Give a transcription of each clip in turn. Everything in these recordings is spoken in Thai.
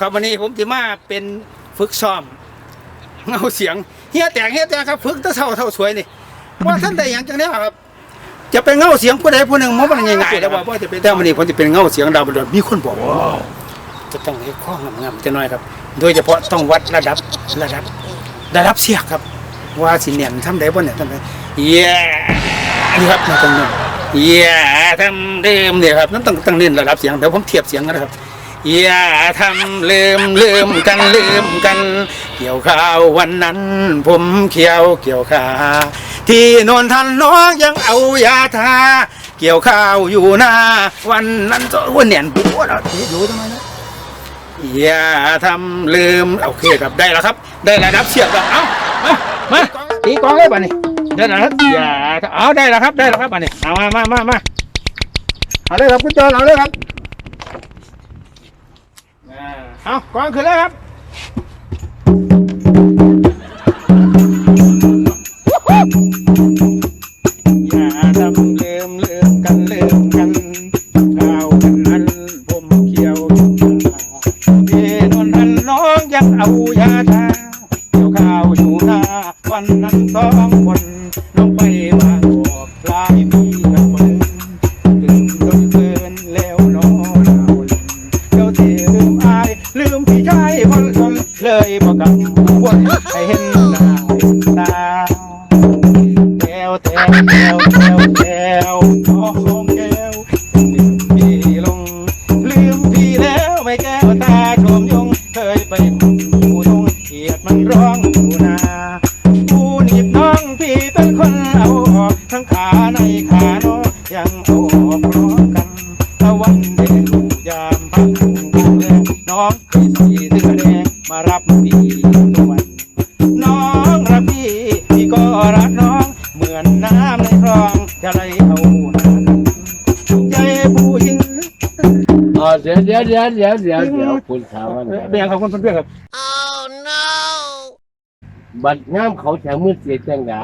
ครับวันนี้ผมจะมาเป็นฝึกซ้อมเงาเสียงเฮียแตกเฮียแตกครับฝึกตะเท่าเท่าสวยนี่ว่าท่านใดอย่างจังเนี้ยครับ จะเป็นเงาเสียงผู้ใดผู้หนึ่งมันง่ายๆแล้วว่าว่าจะเป็นแต่วันนี้ผมจะเป็นเงาเสียงดาวบดมีคนบอกว่าจะต้องให้ข้องามๆจะน้อยครับ โดยเฉพาะต้องวัดระดับระดับ ระดับเสียงครับ ว่าสิเนียนทำได้บ่เนี่ยทำได้เย้นี่ครับมันต้องเน้เย้ทำเดิมเนี่ยครับนั่นต้องต้องเน้นระดับเสียงเดี๋ยวผมเทียบเสียงกันนะครับ อย่าทำลืมลืมกันลืมกัน เกี่ยวข้าววันนั้น ผมเขียวเกี่ยวขาที่โนนทันน้องยังเอายาทา เกี่ยวข้าวอยู่หน้า วันนั้นก็ว่าเนียนปวดอะอยู่ทำไมนะอย่าทำลืมโอเคครับได้แล้วครับ ได้ระดับเสียงแล้วเอามามาตีกองเลยป่ะนี่ได้แล้วครับอย่าเอาได้แล้วครับได้แล้วครับป่ะนี่เอามามามามาเอาเลยครับคุณจอนเอาเลยครับ เอากองขึ้นเลยครับอย่าทำลืมลืมกันลืมกันข้าวกันอันผมเขียวเอนนทันน้องยังเอายาทาเกี่ยวข้าวอยู่หน้าวันนั้นสอง ยังเอาออกพร้อมกันตะวันเด่นลูกยามพักดูแลน้องเคยสีเสื้อแดงมารับพี่ทุกวัน น้องรักพี่พี่ก็รักน้อง เหมือนน้ำในคลองจะไหลเข้าหากันใจผู้หญิงอ๋อเดี๋ยวเดี๋ยวเดี๋ยวเดี๋ยวเดี๋ยวเดี๋ยวคุณถามว่าเบียงของคนเพื่อนครับ บัดงามเขาแถวมือเสียจังได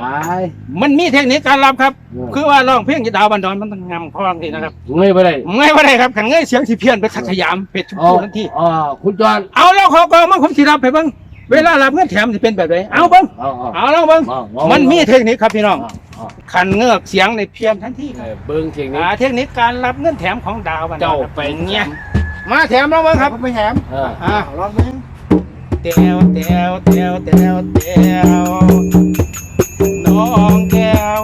มันมีเทคนิคการรับครับอืมคือว่าร้องเพลงจะดาวบันดอนมันต้องงำคล้องนี่นะครับไม่ไปได้ไม่ว่าไรครับขันเงยเสียงสิเพี้ยนไปขัดสยามเป็ดชมอ๋อพูทันทีอ๋อคุณจอนเอาแล้วขอกองมาผมสิรับไปเบิ้งเวลารับเงินแถมสิเป็นแบบไหนเอาเบิ้งอ๋ออ๋อเอาแล้วเบิ้งอ๋ออ๋อมันมีเทคนิคครับพี่น้องอ๋ออ๋อขันเงือกเสียงในเพี้ยนทันทีคเอรับอเบิ้งเสียงนี้อ่าเทคนิคการรับเงินแถมของดาวบันดอนเจ้าครับไปเงี้ยมาแถมแล้วเบิ้งครับไม่แถมเอออ่าลองเบิ้ง เตียวเตียวเตียวเตียวเตียวน้องแก้ว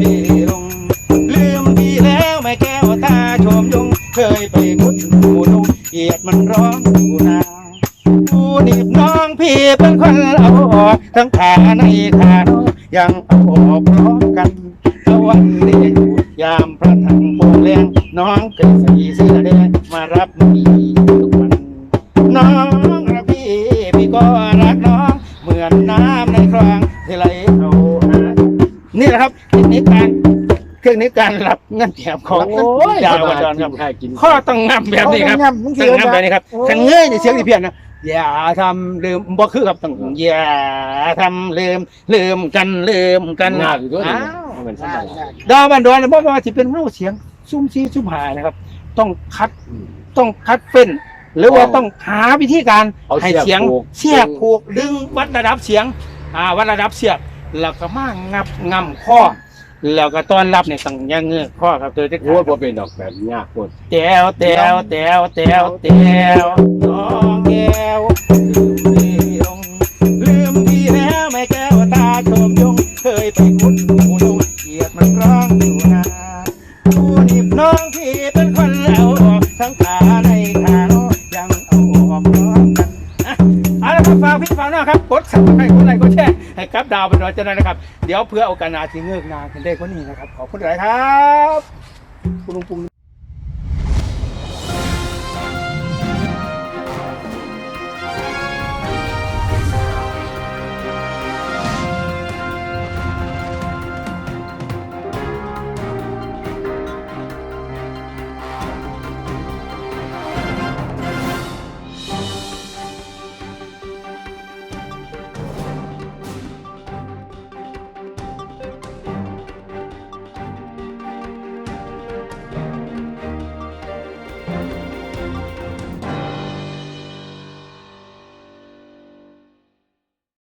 พี่ลงลืมพี่แล้วแม่แก้วตาชมยงเคยไปคุดหูนงเกียดมันร้องดูนาผู้หนีบน้องพี่เป็นคนเอาออกทั้งขาในขาน้องยังเอาออกพร้อมกันตะวันเดีอยู่ยามพระถังโปงแรงน้องเคยใส่เสื้อแดงมารับพี่ำในคลองที่ไหลเอาหานี่แหละครับเทคนิคการเทคนิคการรับเงินแถมของโอ้ยดาวจรครับใครกินข้อต้องงำแบบนี้ครับต้องงำแบบนี้ครับขันเงยในเสียงที่เพี้ยนนะอย่าทำลืมบ่คือครับต้องอย่าทำลืมลืมกันลืมกันหน้าอยู่ด้วยอ้านะวเหมือนสันดานดาวบันดอนบ่ว่าสิเป็นเมาเสียงซุ่มซีซุ่มหายนะครับ ต้องคัดต้องคัดเป็นหรือว่าเอาต้องหาวิธีการเอาให้เสียบเสียงผูกเสียบผูกดึงวัดระดับเสียง อ่าวัดระดับเสียบแล้วก็มางับงำข้อแล้วก็ต้อนรับเนี่ยต้องอยังเงือกข้อครับโดยที่โอ้ยบ่เป็นดอกแบบยากคนแต้วแต้วแต้วแต้วแต้วากพี่ฝากน้าครับกดสับสไครต์กดไลค์กดแชร์ให้กับดาวเป็นร้อยจะได้นะครับ เดี๋ยวเพื่อโอกาสหน้าที่เงือกนานกันได้คนนี้นะครับ ขอบคุณหลายครับคุณลุงปุง